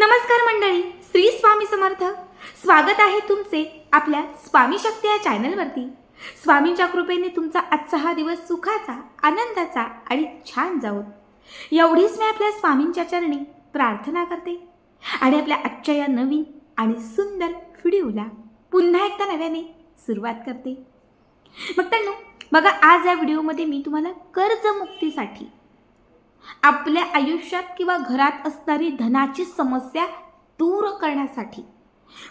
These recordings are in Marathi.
नमस्कार मंडळी श्री स्वामी समर्थ. स्वागत आहे तुमचे आपल्या स्वामी शक्ती या चॅनलवरती. स्वामींच्या कृपेने तुमचा आजचा हा दिवस सुखाचा आनंदाचा आणि छान जावो. एवढीच मी आपल्या स्वामींच्या चरणी प्रार्थना करते आणि आपल्या आजच्या या नवीन आणि सुंदर व्हिडिओला पुन्हा एकदा नव्याने सुरुवात करते. मग त्यांना बघा आज या व्हिडिओमध्ये मी तुम्हाला कर्जमुक्तीसाठी आपल्या आयुष्यात किंवा घरात असणारी धनाची समस्या दूर करण्यासाठी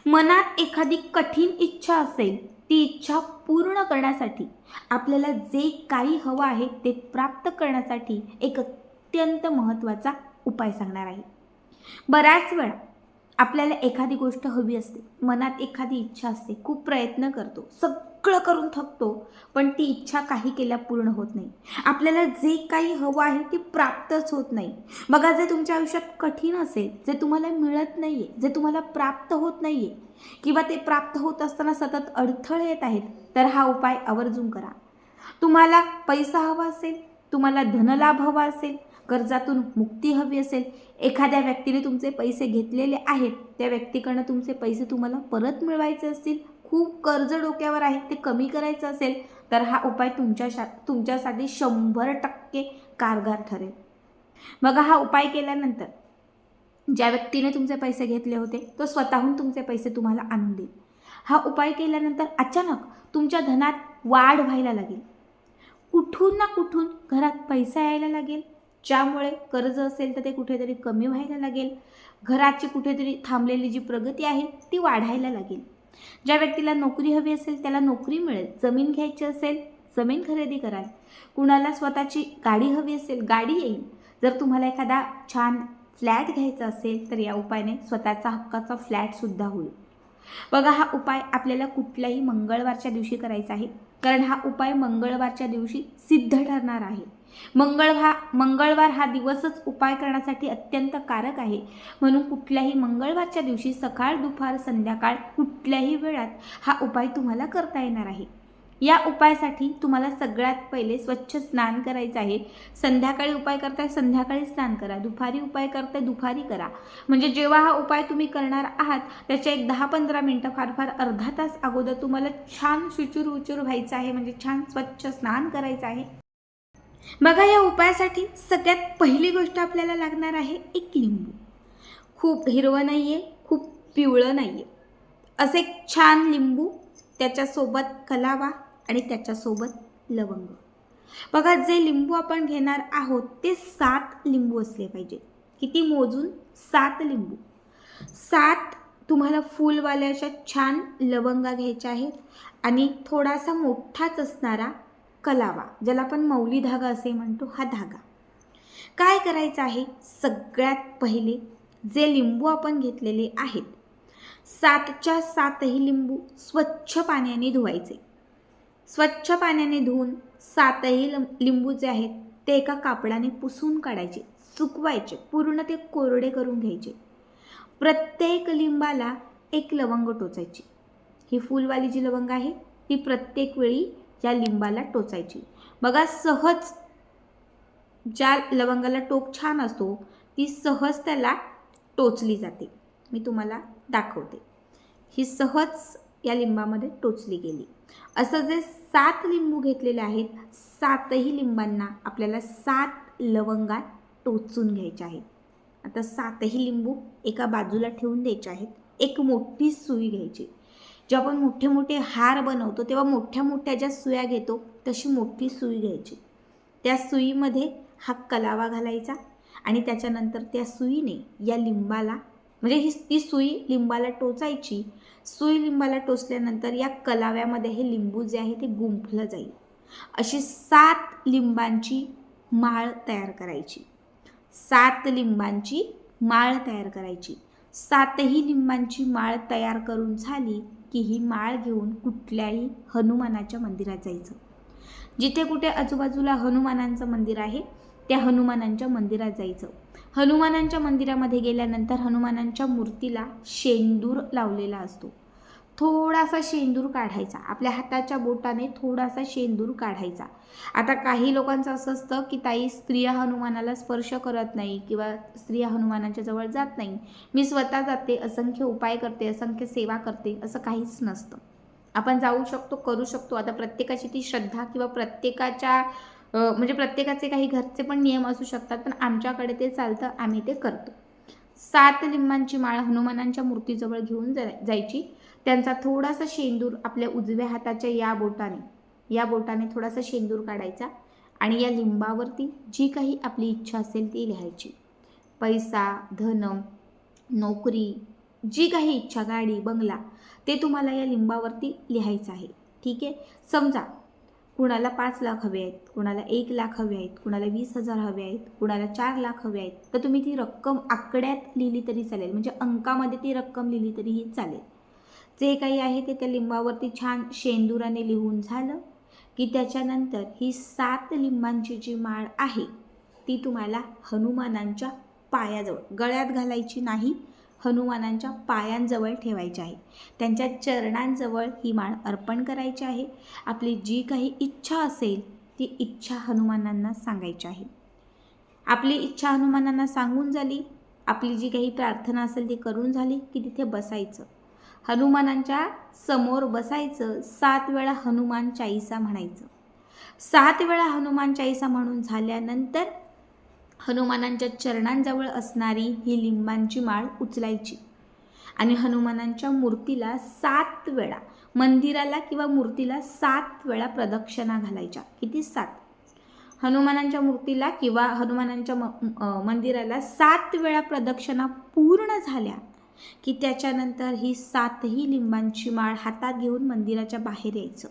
मनात एखादी कठीण इच्छा असेल ती इच्छा पूर्ण करण्यासाठी आपल्याला जे काही हवं आहे ते प्राप्त करण्यासाठी एक अत्यंत महत्त्वाचा उपाय सांगणार आहे. बऱ्याच वेळा आपल्याला एखादी गोष्ट हवी असते मनात एखादी इच्छा असते खूप प्रयत्न करतो सग सगळं करून थकतो पण ती इच्छा काही केल्या पूर्ण होत नाही. आपल्याला जे काही हवं आहे ते प्राप्तच होत नाही. बघा जे तुमच्या आयुष्यात कठीण असेल जे तुम्हाला मिळत नाही आहे जे तुम्हाला प्राप्त होत नाही आहे किंवा ते प्राप्त होत असताना सतत अडथळे येत आहेत तर हा उपाय आवर्जून करा. तुम्हाला पैसा हवा असेल तुम्हाला धनलाभ हवा असेल कर्जातून मुक्ती हवी असेल एखाद्या व्यक्तीने तुमचे पैसे घेतलेले आहेत त्या व्यक्तीकडनं तुमचे पैसे तुम्हाला परत मिळवायचे असतील खूप कर्ज डोक्यावर आहे ते कमी करायचं असेल तर हा उपाय तुमच्या शा तुमच्यासाठी शंभर टक्के कारगर ठरेल. बघा हा उपाय केल्यानंतर ज्या व्यक्तीने तुमचे पैसे घेतले होते तो स्वतःहून तुमचे पैसे तुम्हाला आणून देईल. हा उपाय केल्यानंतर अचानक तुमच्या धनात वाढ व्हायला लागेल. कुठून ना कुठून घरात पैसा यायला लागेल ज्यामुळे कर्ज असेल तर ते कुठेतरी कमी व्हायला लागेल घराची कुठेतरी थांबलेली जी प्रगती आहे ती वाढायला लागेल. ज्या व्यक्तीला नोकरी हवी असेल त्याला नोकरी मिळेल जमीन घ्यायची असेल जमीन खरेदी कराल. कुणाला स्वतःची गाडी हवी असेल गाडी येईल. जर तुम्हाला एखादा छान फ्लॅट घ्यायचा असेल तर या उपायाने स्वतःचा हक्काचा फ्लॅटसुद्धा होईल. बघा हा उपाय आपल्याला कुठल्याही मंगळवारच्या दिवशी करायचा आहे. कारण हा उपाय मंगळवारच्या दिवशी सिद्ध ठरणार आहे. मंगळवा मंगळवार हा दिवसच उपाय करण्यासाठी अत्यंत कारक आहे. म्हणून कुठल्याही मंगळवारच्या दिवशी सकाळ दुपार संध्याकाळ कुठल्याही वेळात हा उपाय तुम्हाला करता येणार आहे. या उपायासाठी तुम्हाला सगळ्यात पहिले स्वच्छ स्नान करायचं आहे. संध्याकाळी उपाय करताय संध्याकाळी स्नान करा. दुपारी उपाय करताय दुपारी करा. म्हणजे जेव्हा हा उपाय तुम्ही करणार आहात त्याच्या एक दहा पंधरा मिनटं फार फार अर्धा तास अगोदर तुम्हाला छान शुचूर उचूर व्हायचं आहे. म्हणजे छान स्वच्छ स्नान करायचं आहे. बघा या उपायासाठी सगळ्यात पहिली गोष्ट आपल्याला लागणार आहे एक लिंबू. खूप हिरवं नाही आहे खूप पिवळं नाही आहे असे एक छान लिंबू त्याच्यासोबत कलावा आणि त्याच्यासोबत लवंग. बघा जे लिंबू आपण घेणार आहोत ते सात लिंबू असले पाहिजे किती मोजून? सात लिंबू. सात तुम्हाला फुलवाल्या अशा छान लवंगा घ्यायच्या आहेत आणि थोडासा मोठाच असणारा कलावा ज्याला आपण मौली धागा असे म्हणतो हा धागा. काय करायचं आहे? सगळ्यात पहिले जे लिंबू आपण घेतलेले आहेत सातच्या सातही लिंबू स्वच्छ पाण्याने धुवायचे. स्वच्छ पाण्याने धुवून सातही लं- लिंबू जे आहेत ते एका कापडाने पुसून काढायचे सुकवायचे पूर्ण ते कोरडे करून घ्यायचे. प्रत्येक लिंबाला एक लवंग टोचायची. ही फुलवाली जी लवंग आहे ती प्रत्येक वेळी या लिंबाला टोचायची. बघा सहज ज्या लवंगाला टोक छान असतो ती सहज त्याला टोचली जाते. मी तुम्हाला दाखवते. ही सहज या लिंबामध्ये टोचली गेली. असं जे सात लिंबू घेतलेले आहेत सातही लिंबांना आपल्याला सात लवंगा टोचून घ्यायच्या आहेत. आता सातही लिंबू एका बाजूला ठेवून द्यायचे आहेत. एक मोठी सुई घ्यायची. जेव्हा आपण मोठे मोठे हार बनवतो तेव्हा मोठ्या मोठ्या ज्या सुया घेतो तशी मोठी सुई घ्यायची. त्या सुईमध्ये हा कलावा घालायचा आणि त्याच्यानंतर त्या सुईने या लिंबाला म्हणजे ही ती सुई लिंबाला टोचायची. सुई लिंबाला टोचल्यानंतर या कलाव्यामध्ये हे लिंबू जे आहे ते गुंफलं जाईल. अशी सात लिंबांची माळ तयार करायची. सात लिंबांची माळ तयार करायची. सातही लिंबांची माळ तयार करून झाली की ही माळ घेऊन कुठल्याही हनुमानाच्या मंदिरात जायचं. जिथे कुठे आजूबाजूला हनुमानांचं मंदिर आहे त्या हनुमानांच्या मंदिरात जायचं. हनुमानांच्या मंदिरामध्ये गेल्यानंतर हनुमानांच्या मूर्तीला शेंदूर लावलेला असतो. थोडासा शेंदूर काढायचा. आपल्या हाताच्या बोटाने थोडासा शेंदूर काढायचा. आता काही लोकांचं असं असतं की ताई स्त्रिया हनुमानाला स्पर्श करत नाही किंवा स्त्रिया हनुमानाच्या जवळ जात नाही. मी स्वतः जाते असंख्य उपाय करते असंख्य सेवा करते असं काहीच नसतं. आपण जाऊ शकतो करू शकतो. आता प्रत्येकाची ती श्रद्धा किंवा प्रत्येकाच्या म्हणजे प्रत्येकाचे काही घरचे पण नियम असू शकतात पण आमच्याकडे ते चालतं आम्ही ते करतो. सात लिंबांची माळ हनुमानांच्या मूर्तीजवळ घेऊन जा जायची. त्यांचा थोडासा शेंदूर आपल्या उजव्या हाताच्या या बोटाने या बोटाने थोडासा शेंदूर काढायचा आणि या लिंबावरती जी काही आपली इच्छा असेल ती लिहायची. पैसा धन नोकरी जी काही इच्छा गाडी बंगला ते तुम्हाला या लिंबावरती लिहायचं आहे. ठीक आहे? समजा कुणाला पाच लाख हवे आहेत कुणाला एक लाख हवे आहेत कुणाला वीस हजार हवे आहेत कुणाला चार लाख हवे आहेत तर तुम्ही ती रक्कम आकड्यात लिहिली तरी चालेल. म्हणजे अंकामध्ये ती रक्कम लिहिली तरीही चालेल. जे काही आहे ते त्या लिंबावरती छान शेंदुराने लिहून झालं की त्याच्यानंतर ही सात लिंबांची जी माळ आहे ती तुम्हाला हनुमानांच्या पायाजवळ गळ्यात घालायची नाही हनुमानांच्या पायांजवळ ठेवायची आहे. त्यांच्या चरणांजवळ ही माळ अर्पण करायची आहे. आपली जी काही इच्छा असेल ती इच्छा हनुमानांना सांगायची आहे. आपली इच्छा हनुमानांना सांगून झाली आपली जी काही प्रार्थना असेल ती करून झाली की तिथे बसायचं. हनुमानांच्या समोर बसायचं सात वेळा हनुमान चाळीसा म्हणायचं. सात वेळा हनुमान चाळीसा म्हणून झाल्यानंतर हनुमानांच्या चरणांजवळ असणारी ही लिंबांची माळ उचलायची. आणि हनुमानांच्या मूर्तीला सात वेळा मंदिराला किंवा मूर्तीला सात वेळा प्रदक्षिणा घालायच्या. किती सात? हनुमानांच्या मूर्तीला किंवा हनुमानांच्या म मंदिराला सात वेळा प्रदक्षिणा पूर्ण झाल्या. की त्याच्यानंतर ही सातही लिंबांची माळ हातात घेऊन मंदिराच्या बाहेर यायचं.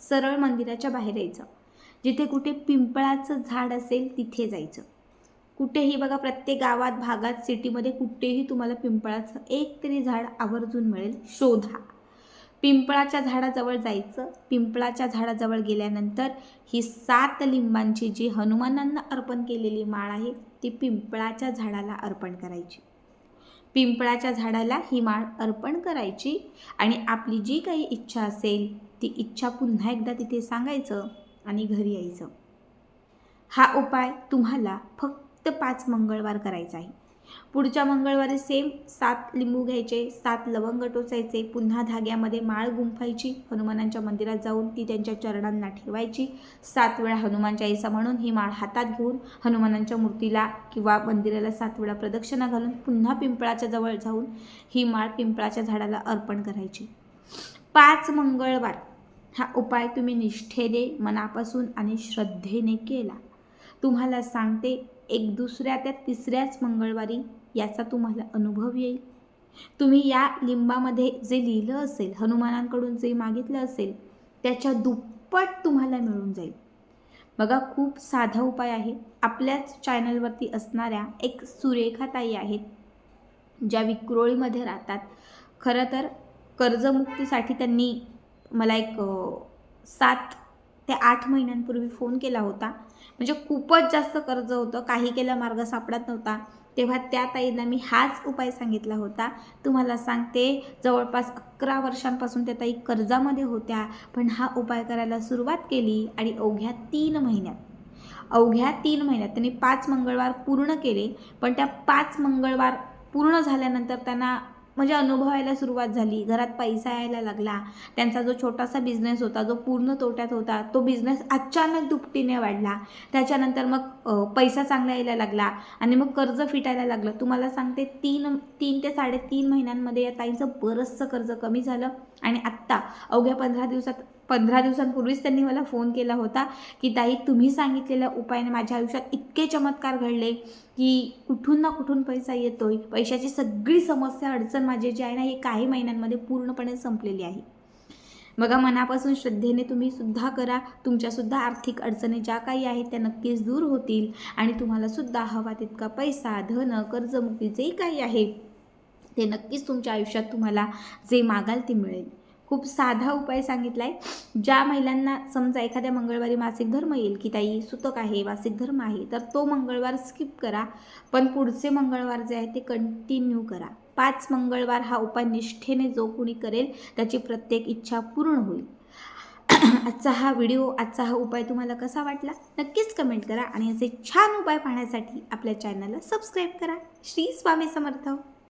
सरळ मंदिराच्या बाहेर यायचं. जिथे कुठे पिंपळाचं झाड असेल तिथे जायचं. कुठेही बघा प्रत्येक गावात भागात सिटीमध्ये कुठेही तुम्हाला पिंपळाचं एक तरी झाड आवर्जून मिळेल शोधा. पिंपळाच्या झाडाजवळ जायचं. पिंपळाच्या झाडाजवळ गेल्यानंतर ही सात लिंबांची जी हनुमानांना अर्पण केलेली माळ आहे ती पिंपळाच्या झाडाला अर्पण करायची. पिंपळाच्या झाडाला ही माळ अर्पण करायची आणि आपली जी काही इच्छा असेल ती इच्छा पुन्हा एकदा तिथे सांगायचं आणि घरी यायचं. हा उपाय तुम्हाला फक्त पाच मंगळवार करायचा आहे. पुढच्या मंगळवारी सेम सात लिंबू घ्यायचे सात लवंग टोचायचे पुन्हा धाग्यामध्ये माळ गुंफायची हनुमानांच्या मंदिरात जाऊन ती त्यांच्या चरणांना ठेवायची. सात वेळा हनुमान चाळीसा म्हणून ही माळ हातात घेऊन हनुमानांच्या मूर्तीला किंवा मंदिराला सात वेळा प्रदक्षिणा घालून पुन्हा पिंपळाच्या जवळ जाऊन ही माळ पिंपळाच्या झाडाला अर्पण करायची. पाच मंगळवार हा उपाय तुम्ही निष्ठेने मनापासून आणि श्रद्धेने केला. तुम्हाला सांगते एक दुसऱ्या त्या तिसऱ्याच मंगळवारी याचा तुम्हाला अनुभव येईल. तुम्ही या लिंबामध्ये जे लिहिलं असेल हनुमानांकडून जे मागितलं असेल त्याच्या दुप्पट तुम्हाला मिळून जाईल. बघा खूप साधा उपाय आहे. आपल्याच चॅनलवरती असणाऱ्या एक सुरेखा ताई आहेत ज्या विक्रोळीमध्ये राहतात. खरं तर कर्जमुक्तीसाठी त्यांनी मला एक सात ते आठ महिन्यांपूर्वी फोन केला होता. म्हणजे खूपच जास्त कर्ज होतं. काही केला मार्ग सापडत नव्हता. तेव्हा त्या ताईंना मी हाच उपाय सांगितला होता. तुम्हाला सांगते जवळपास अकरा वर्षांपासून त्या ताई कर्जामध्ये होत्या पण हा उपाय करायला सुरुवात केली आणि अवघ्या तीन महिन्यात. अवघ्या तीन महिन्यात त्यांनी पाच मंगळवार पूर्ण केले पण त्या पाच मंगळवार पूर्ण झाल्यानंतर त्यांना म्हणजे अनुभवायला सुरुवात झाली. घरात पैसा यायला लागला. त्यांचा जो छोटासा बिझनेस होता जो पूर्ण तोट्यात होता तो बिझनेस अचानक दुपटीने वाढला. त्याच्यानंतर मग पैसा चांगला यायला लागला आणि मग कर्ज फिटायला लागलं. तुम्हाला सांगते तीन तीन ते साडेतीन महिन्यांमध्ये या ताईंचं बरंचसं कर्ज कमी झालं. आणि आत्ता अवघ्या पंधरा दिवसात पंधरा दिवसांपूर्वीच त्यांनी मला फोन केला होता की ताई तुम्ही सांगितलेल्या उपायाने माझ्या आयुष्यात इतके चमत्कार घडले की कुठून ना कुठून पैसा येतोय. पैशाची सगळी समस्या अडचण माझी जी आहे ना ही काही महिन्यांमध्ये पूर्णपणे संपलेली आहे. बघा मनापासून श्रद्धेने तुम्ही सुद्धा करा. तुमच्यासुद्धा आर्थिक अडचणी ज्या काही आहेत त्या नक्कीच दूर होतील. आणि तुम्हाला सुद्धा हवा तितका पैसा धन कर्जमुक्ती जे काही आहे. ते नक्कीच तुमच्या आयुष्यात तुम्हाला जे मागाल ते मिळेल. खूप साधा उपाय सांगितला आहे ज्या महिलांना समजा एखाद्या मंगळवारी मासिक धर्म येईल की ताई सुतक आहे मासिक धर्म आहे तर तो मंगळवार स्किप करा. पण पुढचे मंगळवार जे आहे ते कंटिन्यू करा. पाच मंगळवार हा उपाय निष्ठेने जो कोणी करेल त्याची प्रत्येक इच्छा पूर्ण होईल. आजचा हा व्हिडिओ आजचा हा उपाय तुम्हाला कसा वाटला? नक्कीच कमेंट करा आणि असे छान उपाय पाहण्यासाठी आपल्या चॅनलला सबस्क्राईब करा. श्री स्वामी समर्थ.